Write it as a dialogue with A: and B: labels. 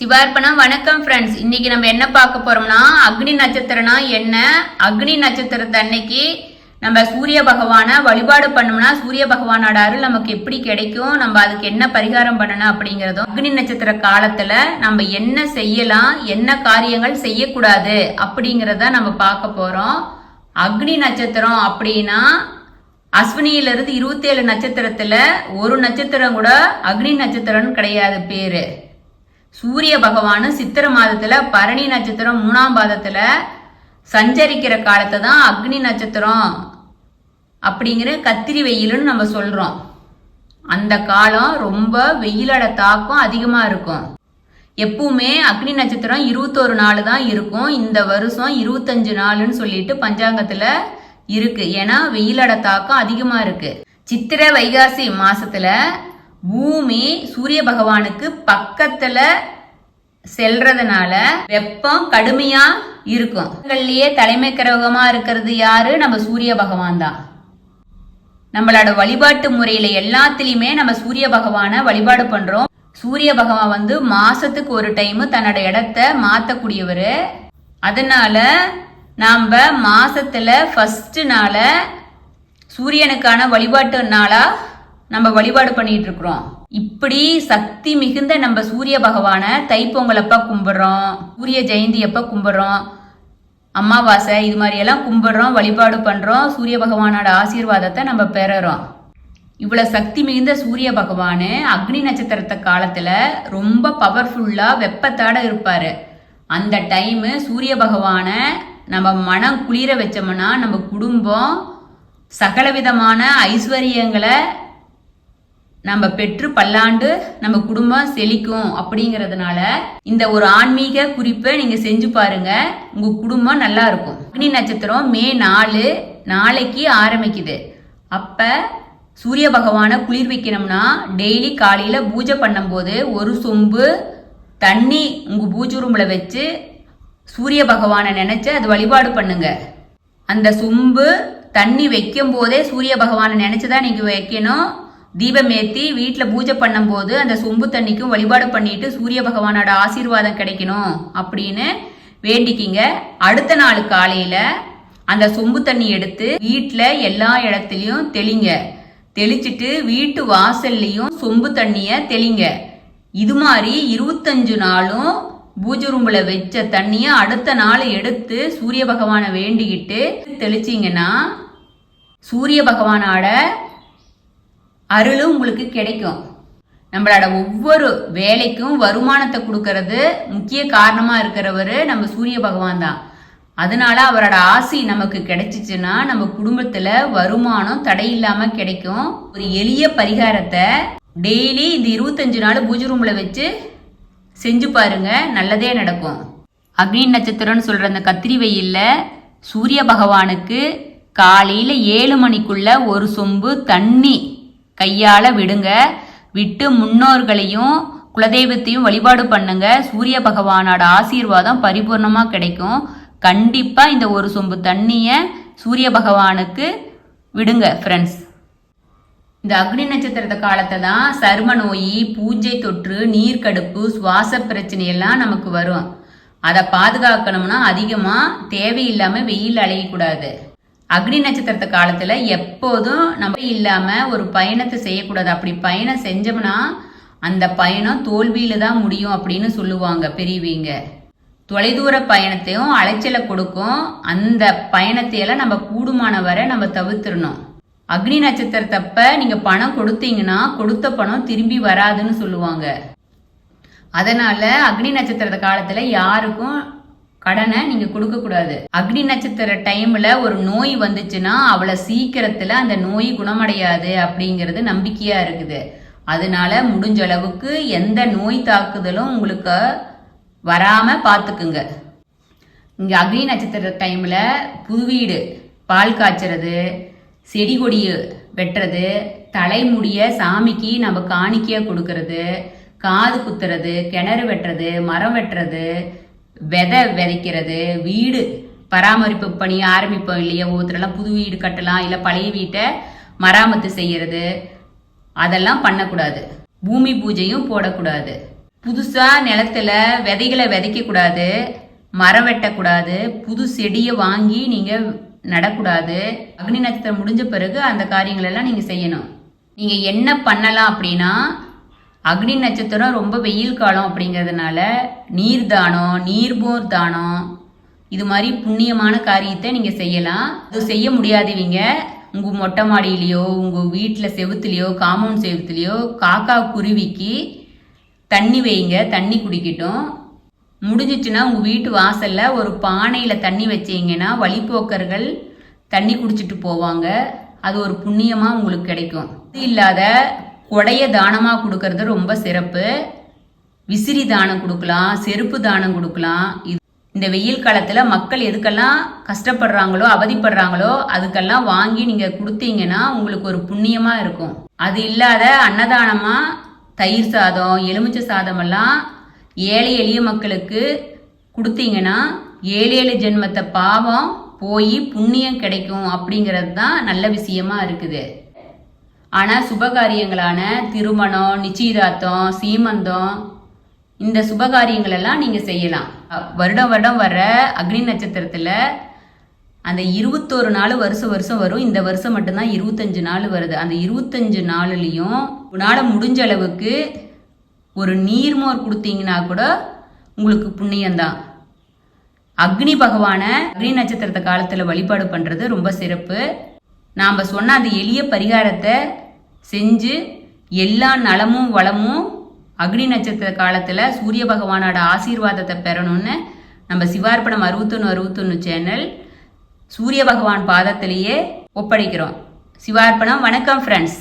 A: சிவார்ப்பணம் வணக்கம் ஃப்ரெண்ட்ஸ் இன்னைக்கு நம்ம என்ன பார்க்க போறோம்னா அக்னி நட்சத்திரம்னா என்ன? அக்னி நட்சத்திரத்தை அன்னைக்கு நம்ம சூரிய பகவானை வழிபாடு பண்ணோம்னா சூரிய பகவானோட அருள் நமக்கு எப்படி கிடைக்கும்? நம்ம அதுக்கு என்ன பரிகாரம் பண்ணணும் அப்படிங்கறதும் அக்னி நட்சத்திர காலத்துல நம்ம என்ன செய்யலாம் என்ன காரியங்கள் செய்யக்கூடாது அப்படிங்கிறத நம்ம பார்க்க போறோம். அக்னி நட்சத்திரம் அப்படின்னா அஸ்வினியிலிருந்து இருபத்தி ஏழு நட்சத்திரத்துல ஒரு நட்சத்திரம் கூட அக்னி நட்சத்திரம்னு கிடையாது பேரு. சூரிய பகவான் சித்திர மாதத்துல பரணி நட்சத்திரம் மூணாம் பாதத்துல சஞ்சரிக்கிற காலத்தை தான் அக்னி நட்சத்திரம் அப்படிங்கிற கத்திரி வெயில்னு நம்ம சொல்றோம். அந்த காலம் ரொம்ப வெயிலோட தாக்கம் அதிகமா இருக்கும். எப்பவுமே அக்னி நட்சத்திரம் இருபத்தோரு நாள் தான் இருக்கும். இந்த வருஷம் இருபத்தஞ்சு நாளுன்னு சொல்லிட்டு பஞ்சாங்கத்துல இருக்கு. ஏன்னா வெயிலோட தாக்கம் அதிகமா இருக்கு. சித்திரை வைகாசி மாசத்துல பூமி சூரிய பகவானுக்கு பக்கத்துல செல்றதுனால வெப்பம் கடுமையா இருக்கும். தலைமை கிரகமா இருக்கிறது யாரு? நம்ம சூரிய பகவான் தான். நம்மளோட வழிபாட்டு முறையில எல்லாத்துலயுமே நம்ம சூரிய பகவானை வழிபாடு பண்றோம். சூரிய பகவான் வந்து மாசத்துக்கு ஒரு டைம் தன்னோட இடத்த மாத்தக்கூடியவர். அதனால நாம மாசத்துல ஃபர்ஸ்ட் நாள சூரியனுக்கான வழிபாட்டு நாளா நம்ம வழிபாடு பண்ணிட்டு இருக்கிறோம் இப்படி சக்தி மிகுந்த நம்ம சூரிய பகவானை தைப்பொங்கல் அப்ப கும்பிடுறோம். சூரிய ஜெயந்தி அப்ப கும்பிடுறோம். அமாவாசை இது மாதிரி எல்லாம் கும்பிடுறோம் வழிபாடு பண்றோம். சூரிய பகவானோட ஆசீர்வாதத்தை நம்ம பெறறோம். இவ்வளவு சக்தி மிகுந்த சூரிய பகவானு அக்னி நட்சத்திரத்த காலத்துல ரொம்ப பவர்ஃபுல்லா வெப்பத்தோட இருப்பாரு. அந்த டைமு சூரிய பகவானை நம்ம மனம் குளிர வச்சோம்னா நம்ம குடும்பம் சகலவிதமான ஐஸ்வர்யங்களை நம்ம பெற்று பல்லாண்டு நம்ம குடும்பம் செழிக்கும் அப்படிங்கறதுனால இந்த ஒரு ஆன்மீக குறிப்பை நீங்க செஞ்சு பாருங்க. உங்க குடும்பம் நல்லா இருக்கும். அக்னி நட்சத்திரம் மே நாலு நாளைக்கு ஆரம்பிக்குது. அப்ப சூரிய பகவானை குளிர் வைக்கணும்னா டெய்லி காலையில பூஜை பண்ணும்போது ஒரு சொம்பு தண்ணி உங்க பூஜை ரூம்ல வச்சு சூரிய பகவானை நினைச்சு அது வழிபாடு பண்ணுங்க. அந்த சொம்பு தண்ணி வைக்கும் போதே சூரிய பகவானை நினைச்சுதான் நீங்க வைக்கணும். தீபம் வீட்டில் பூஜை பண்ணும்போது அந்த சொம்பு தண்ணிக்கும் வழிபாடு பண்ணிட்டு சூரிய பகவானோட ஆசீர்வாதம் கிடைக்கணும் அப்படின்னு வேண்டிக்கிங்க. அடுத்த நாள் காலையில அந்த சொம்பு தண்ணி எடுத்து வீட்டில் எல்லா இடத்துலையும் தெளிங்க. தெளிச்சிட்டு வீட்டு வாசல்லையும் சொம்பு தண்ணியை தெளிங்க. இது மாதிரி இருபத்தஞ்சு நாளும் பூஜை ரூம்பில் வச்ச தண்ணியை அடுத்த நாள் எடுத்து சூரிய பகவானை வேண்டிக்கிட்டு தெளிச்சிங்கன்னா சூரிய பகவானோட அருளும் உங்களுக்கு கிடைக்கும். நம்மளோட ஒவ்வொரு வேலைக்கும் வருமானத்தை கொடுக்கறது முக்கிய காரணமா இருக்கிறவர் நம்ம சூரிய பகவான் தான். அதனால அவரோட ஆசி நமக்கு கிடைச்சிச்சுன்னா நம்ம குடும்பத்துல வருமானம் தடை இல்லாம கிடைக்கும். ஒரு எளிய பரிகாரத்தை டெய்லி இந்த இருபத்தஞ்சு நாள் பூஜை ரூம்ல வச்சு செஞ்சு பாருங்க நல்லதே நடக்கும். அக்னி நட்சத்திரம்னு சொல்ற அந்த கத்திரி வெயில்ல சூரிய பகவானுக்கு காலையில ஏழு மணிக்குள்ள ஒரு சொம்பு தண்ணி கையால விடுங்க. விட்டு முன்னோர்களையும் குலதெய்வத்தையும் வழிபாடு பண்ணுங்க. சூரிய பகவானோட ஆசீர்வாதம் பரிபூர்ணமா கிடைக்கும். கண்டிப்பா இந்த ஒரு சொம்பு தண்ணிய சூரிய பகவானுக்கு விடுங்க ஃப்ரெண்ட்ஸ் இந்த அக்னி நட்சத்திரத்த காலத்தை தான் சரும நோய் பூஞ்சை தொற்று நீர்க்கடுப்பு சுவாச பிரச்சனை எல்லாம் நமக்கு வரும். அதை பாதுகாக்கணும்னா அதிகமாக தேவையில்லாமல் வெயில் அலையக்கூடாது. அக்னி நட்சத்திரத்து காலத்துல எப்போதும் நம்ம இல்லாம ஒரு பயணத்தை செய்யக்கூடாது. அப்படி பயணம் செஞ்சோம்னா அந்த பயணம் தோல்வியில தான் முடியும் அப்படின்னு சொல்லுவாங்க பெரியவங்க. தொலைதூர பயணத்தையும் அலைச்சலை கொடுக்கும். அந்த பயணத்தையெல்லாம் நம்ம கூடுமான வரை நம்ம தவிர்த்துடணும். அக்னி நட்சத்திரத்தப்ப நீங்க பணம் கொடுத்தீங்கன்னா கொடுத்த பணம் திரும்பி வராதுன்னு சொல்லுவாங்க. அதனால அக்னி நட்சத்திரத்த காலத்துல யாருக்கும் கடனை நீங்க கொடுக்க கூடாது. அக்னி நட்சத்திர டைம்ல ஒரு நோய் வந்துச்சுன்னா அவ்வளவு சீக்கிரத்துல அந்த நோய் குணமடையாது அப்படிங்கிறது நம்பிக்கையா இருக்குது. அதனால முடிஞ்ச அளவுக்கு எந்த நோய் தாக்குதலும் உங்களுக்கு வராம பாத்துக்குங்க. இங்க அக்னி நட்சத்திர டைம்ல புது வீடு பால் காய்ச்சறது செடி கொடி வெட்டுறது தலைமுடிய சாமிக்கு நம்ம காணிக்கையா கொடுக்கறது காது குத்துறது கிணறு வெட்டுறது மரம் வெட்டுறது விதை விதைக்கிறது வீடு பராமரிப்பு பணி ஆரம்பிப்போம் இல்லையா? ஒவ்வொருத்தரெல்லாம் புது வீடு கட்டலாம் இல்லை பழைய வீட்டை மராமத்து செய்யறது அதெல்லாம் பண்ணக்கூடாது. பூமி பூஜையும் போடக்கூடாது. புதுசாக நிலத்துல விதைகளை விதைக்கக்கூடாது மரம் வெட்டக்கூடாது புது செடியை வாங்கி நீங்கள் நடக்கூடாது. அக்னி நட்சத்திரம் முடிஞ்ச பிறகு அந்த காரியங்களெல்லாம் நீங்கள் செய்யணும். நீங்கள் என்ன பண்ணலாம் அப்படின்னா அக்னி நட்சத்திரம் ரொம்ப வெயில் காலம் அப்படிங்கிறதுனால நீர் தானம் நீர்போர் தானம் இது மாதிரி புண்ணியமான காரியத்தை நீங்கள் செய்யலாம். இது செய்ய முடியாதவங்க உங்கள் மொட்டை மாடியிலையோ உங்கள் வீட்டில் செவுத்துலேயோ காம்பவுண்ட் செவுத்துலேயோ காக்கா குருவிக்கு தண்ணி வைங்க தண்ணி குடிக்கட்டும். முடிஞ்சிச்சுன்னா உங்கள் வீட்டு வாசலில் ஒரு பானையில் தண்ணி வச்சீங்கன்னா வழிப்போக்கர்கள் தண்ணி குடிச்சிட்டு போவாங்க. அது ஒரு புண்ணியமாக உங்களுக்கு கிடைக்கும். இது இல்லாத கொடைய தானமாக கொடுக்கறது ரொம்ப சிறப்பு. விசிறி தானம் கொடுக்கலாம் செருப்பு தானம் கொடுக்கலாம். இது இந்த வெயில் காலத்தில் மக்கள் எதுக்கெல்லாம் கஷ்டப்படுறாங்களோ அவதிப்படுறாங்களோ அதுக்கெல்லாம் வாங்கி நீங்கள் கொடுத்தீங்கன்னா உங்களுக்கு ஒரு புண்ணியமாக இருக்கும். அது இல்லாத அன்னதானமாக தயிர் சாதம் எலுமிச்சை சாதமெல்லாம் ஏழை எளிய மக்களுக்கு கொடுத்தீங்கன்னா ஏழு ஏழு ஜென்மத்தை பாவம் போய் புண்ணியம் கிடைக்கும் அப்படிங்கிறது தான் நல்ல விஷயமா இருக்குது. ஆனால் சுபகாரியங்களான திருமணம் நிச்சயதார்த்தம் சீமந்தம் இந்த சுபகாரியங்கள் எல்லாம் நீங்கள் செய்யலாம். வருடம் வருடம் வர அக்னி நட்சத்திரத்தில் அந்த இருபத்தோரு நாள் வருஷம் வருஷம் வரும். இந்த வருஷம் மட்டும்தான் இருபத்தஞ்சு நாள் வருது. அந்த இருபத்தஞ்சு நாள்லையும் உன்னால் முடிஞ்ச அளவுக்கு ஒரு நீர்மோர் கொடுத்தீங்கன்னா கூட உங்களுக்கு புண்ணியம்தான் அக்னி பகவானை அக்னி நட்சத்திரத்தை காலத்தில் வழிபாடு பண்ணுறது ரொம்ப சிறப்பு. நாம் சொன்ன அந்த எளிய பரிகாரத்தை செஞ்சு எல்லா நலமும் வளமும் அக்னி நட்சத்திர காலத்தில் சூரிய பகவானோட ஆசீர்வாதத்தை பெறணும்னு நம்ம சிவார்ப்பணம் அறுபத்தொன்று அறுபத்தொன்று சேனல் சூரிய பகவான் பாதத்திலேயே ஒப்படைக்கிறோம். சிவார்ப்பணம் வணக்கம் ஃப்ரெண்ட்ஸ்